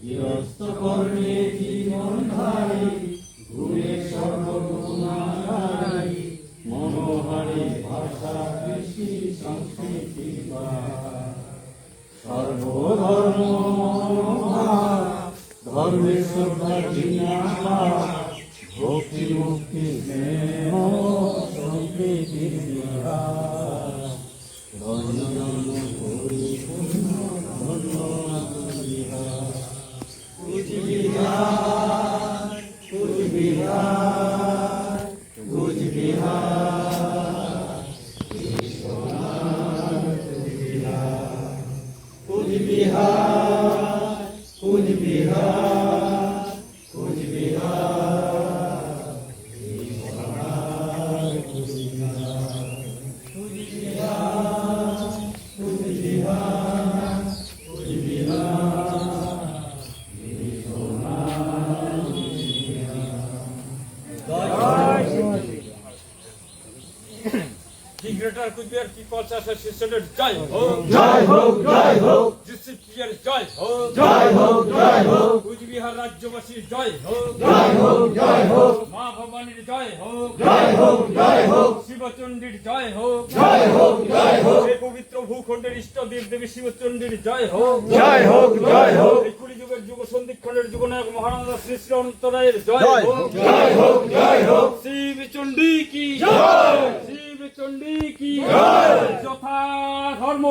গৃহস্থ কর্মে জীবন ধারি ঘুরে সর্বগুণাগারি, মনোহারি ভাষা কৃষি সংস্কৃতি সর্বধর্ম মনোভাব শ্রদ্ধা জিজ্ঞাসা ভক্তি মুক্তি স্নেহ সম্প্রীতির Bihar Cooch Behar Greater Kuchbiar People's Association জয় হোক জয় হোক জয় হোক ডিস্ট্রিক্ট জয় হোক জয় হোক জয় হোক কুচবিহার রাজ্যবাসীর জয় হোক জয় হোক জয় হোক মা ভবানীর জয় হোক জয় হোক জয় হোক শিবচণ্ডীর জয় হোক জয় হোক জয় হোক এই পবিত্র ভূখণ্ডের ইষ্টদেব দেবী শিবচণ্ডীর জয় হোক জয় হোক জয় হোক এই কুড়ি যুগের যুগ সন্ধিক্ষণের যুগনায়ক মহারাজা শ্রী শ্রী অনন্তরায়ের জয় হোক জয় হোক জয় হোক শিবচণ্ডী কি শিবচণ্ডী কি যথা ধর্ম